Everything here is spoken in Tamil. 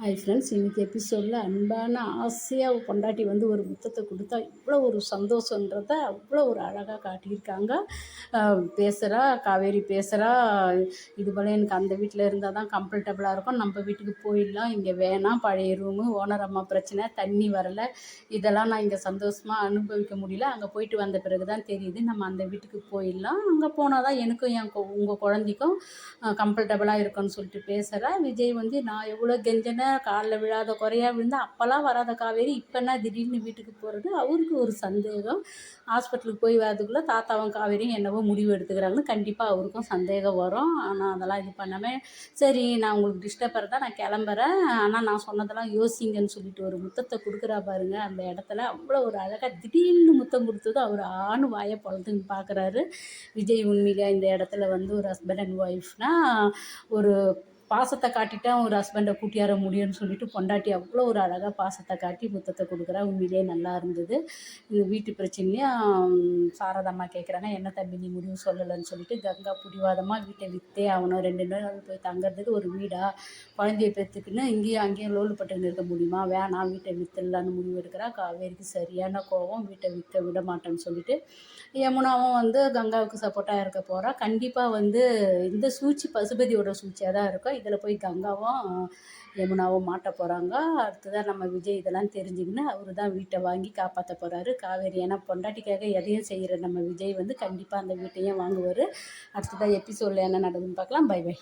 ஹாய் ஃப்ரெண்ட்ஸ் இன்றைக்கி எபிசோடில் அன்பான ஆசையாக பொண்டாட்டி வந்து ஒரு முத்தத்தை கொடுத்தா இவ்வளோ ஒரு சந்தோஷன்றத அவ்வளோ ஒரு அழகாக காட்டியிருக்காங்க. பேசுகிறா காவேரி பேசுகிறா இது போல் எனக்கு அந்த வீட்டில் இருந்தால் தான் கம்ஃபர்டபுளாக இருக்கும். நம்ம வீட்டுக்கு போயிடலாம். இங்கே வேணாம் பழைய ரூமு ஓனர் அம்மா பிரச்சனை தண்ணி வரலை. இதெல்லாம் நான் இங்கே சந்தோஷமாக அனுபவிக்க முடியல. அங்கே போயிட்டு வந்த பிறகு தான் தெரியுது நம்ம அந்த வீட்டுக்கு போயிடலாம். அங்கே போனால் தான் எனக்கும் என் உங்கள் குழந்தைக்கும் கம்ஃபர்டபுளாக இருக்கும்னு சொல்லிட்டு பேசுகிறா விஜய் வந்து நான் எவ்வளோ கெஞ்சனை காலில் விழாத குறையா விழுந்து அப்போல்லாம் வராத காவேரி இப்போ என்ன திடீர்னு வீட்டுக்கு போகிறது அவருக்கு ஒரு சந்தேகம். ஹாஸ்பிட்டலுக்கு போய் வரதுக்குள்ளே தாத்தாவும் காவேரியும் என்னவோ முடிவு எடுத்துக்கிறாங்கன்னு கண்டிப்பாக அவருக்கும் சந்தேகம் வரும். ஆனால் அதெல்லாம் இது பண்ணாமல் சரி நான் உங்களுக்கு டிஸ்டர்ப் தான் நான் கிளம்புறேன். ஆனால் நான் சொன்னதெல்லாம் யோசிங்கன்னு சொல்லிட்டு ஒரு முத்தத்தை கொடுக்குறா பாருங்க. அந்த இடத்துல அவ்வளோ ஒரு அழகாக திடீர்னு முத்தம் கொடுத்தது. அவர் ஆணு வாயை பொழுதுன்னு பார்க்குறாரு விஜய் உண்மையிலே இந்த இடத்துல வந்து ஒரு ஹஸ்பண்ட் அண்ட் ஒய்ஃப்னால் ஒரு பாசத்தை காட்டிட்டா ஒரு ஹஸ்பண்டை கூட்டியார முடியும்னு சொல்லிட்டு பொண்டாட்டி அவ்வளோ ஒரு அழகாக பாசத்தை காட்டி முத்தத்தை கொடுக்குறா. உண்மையிலேயே நல்லா இருந்தது. இது வீட்டு பிரச்சனையும் சாரதம்மா கேட்குறாங்க என்ன தம்பி நீ முடிவு சொல்லலைன்னு சொல்லிட்டு கங்கா பிடிவாதமாக வீட்டை விற்றே ஆகணும். ரெண்டு நாள் போய் தங்குறதுக்கு ஒரு வீடா? குழந்தைய பெற்றுக்குன்னு இங்கேயும் அங்கேயும் லோல் பட்டு இருக்க முடியுமா? வேணாம் வீட்டை விற்றுலான்னு முடிவு எடுக்கிறா. காவேரிக்கு சரியான கோவம் வீட்டை விற்க விட மாட்டேன்னு சொல்லிட்டு யமுனாவும் வந்து கங்காவுக்கு சப்போர்ட்டாக இருக்க போகிறா கண்டிப்பாக வந்து இந்த சூழ்ச்சி பசுபதியோட சூழ்ச்சியாக தான் இருக்கும். இதில் போய் கங்காவும் யமுனாவும் மாட்ட போகிறாங்க அடுத்ததான் நம்ம விஜய் இதெல்லாம் தெரிஞ்சுக்கின்னு அவர் தான் வீட்டை வாங்கி காப்பாற்ற போகிறாரு காவேரி ஏன்னா பொண்டாட்டிக்காக எதையும் செய்கிற நம்ம விஜய் வந்து கண்டிப்பாக அந்த வீட்டையும் வாங்குவார். அடுத்ததாக எபிசோடில் என்ன நடக்குதுன்னு பார்க்கலாம். By by